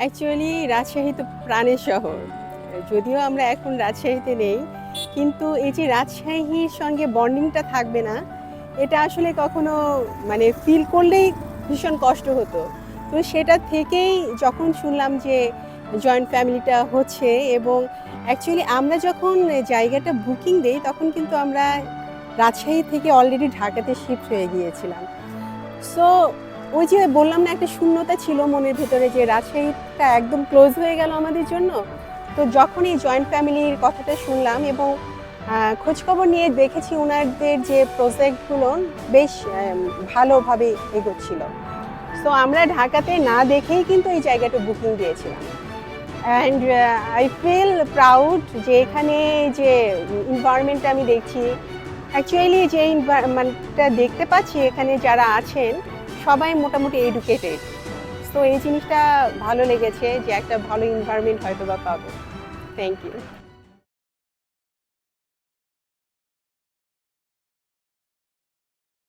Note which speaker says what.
Speaker 1: Actually Rajshahi তো প্রাণের শহর। যদিও আমরা এখন রাজশাহীতে নেই, কিন্তু এই যে রাজশাহীর সঙ্গে বন্ডিংটা থাকবে না, এটা আসলে কখনো মানে ফিল করলেই ভীষণ কষ্ট হতো। তো সেটা থেকেই যখন শুনলাম যে জয়েন্ট ফ্যামিলিটা হচ্ছে এবং অ্যাকচুয়ালি আমরা যখন জায়গাটা বুকিং দেই, তখন কিন্তু আমরা রাজশাহী থেকে অলরেডি ঢাকাতে শিফট হয়ে গিয়েছিলাম। সো ওই যে বললাম না, একটা শূন্যতা ছিল মনের ভেতরে যে রাজশাহীটা একদম ক্লোজ হয়ে গেল আমাদের জন্য। তো যখন এই জয়েন্ট ফ্যামিলির কথাটা শুনলাম এবং খোঁজখবর নিয়ে দেখেছি ওনাদের যে প্রজেক্টগুলো বেশ ভালোভাবে এগোচ্ছিল। সো আমরা ঢাকাতে না দেখেই কিন্তু এই জায়গাটা বুকিং দিয়েছিলাম। অ্যান্ড আই ফিল প্রাউড যে এখানে যে এনভায়রনমেন্টটা আমি দেখছি। অ্যাকচুয়ালি যে এনভায়রনমেন্টটা দেখতে পাচ্ছি এখানে যারা আছেন সবাই মোটামুটি এডুকেটেড তো এই জিনিসটা ভালো লেগেছে যে একটা ভালো এনভায়রনমেন্ট হয়তো বা পাবো। Thank you